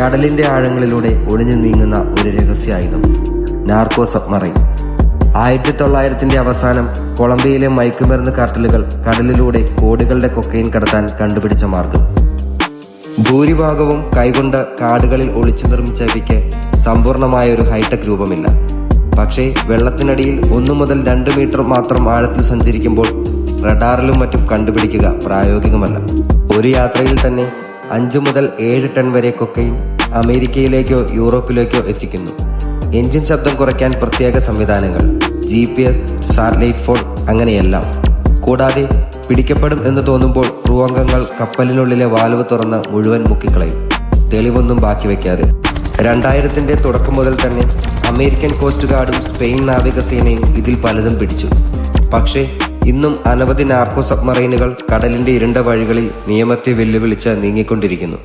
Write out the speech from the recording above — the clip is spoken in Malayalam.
കടലിന്റെ ആഴങ്ങളിലൂടെ ഒളിഞ്ഞു നീങ്ങുന്ന ഒരു രഹസ്യായുധം നാർക്കോ സബ്മറൈൻ. ആയിരത്തി തൊള്ളായിരത്തിന്റെ അവസാനം കൊളംബിയയിലെ മയക്കുമരുന്ന് കാർട്ടലുകൾ കടലിലൂടെ കോടികളുടെ കൊക്കൈൻ കടത്താൻ കണ്ടുപിടിച്ച മാർഗം. ഭൂരിഭാഗവും കൈകൊണ്ട് കാടുകളിൽ ഒളിച്ചു നിർമ്മിച്ച ഇവയ്ക്ക് സമ്പൂർണമായ ഒരു ഹൈടെക് രൂപമില്ല. പക്ഷേ വെള്ളത്തിനടിയിൽ ഒന്നു മുതൽ രണ്ട് മീറ്റർ മാത്രം ആഴത്തിൽ സഞ്ചരിക്കുമ്പോൾ റഡാറിലും മറ്റും കണ്ടുപിടിക്കുക പ്രായോഗികമല്ല. ഒരു യാത്രയിൽ തന്നെ അഞ്ചു മുതൽ ഏഴ് ടൺ വരെ കൊക്കൈൻ അമേരിക്കയിലേക്കോ യൂറോപ്പിലേക്കോ എത്തിക്കുന്നു. എഞ്ചിൻ ശബ്ദം കുറയ്ക്കാൻ പ്രത്യേക സംവിധാനങ്ങൾ G P S satellite phone അങ്ങനെയെല്ലാം. കൂടാതെ പിടിക്കപ്പെടും എന്ന് തോന്നുമ്പോൾ ക്രൂ അംഗങ്ങൾ കപ്പലിനുള്ളിലെ വാൽവ് തുറന്ന് മുഴുവൻ മുക്കിക്കളയും. തെളിവൊന്നും ബാക്കി വയ്ക്കാതെ. രണ്ടായിരത്തിന്റെ തുടക്കം മുതൽ തന്നെ അമേരിക്കൻ കോസ്റ്റ് ഗാർഡും സ്പെയിൻ നാവികസേനയും ഇതിൽ പലതും പിടിച്ചു. പക്ഷേ ഇന്നും അനവധി നാർക്കോ സബ്മറൈനുകൾ കടലിന്റെ ഇരുണ്ട വഴികളിൽ നിയമത്തെ വെല്ലുവിളിച്ച് നീങ്ങിക്കൊണ്ടിരിക്കുന്നു.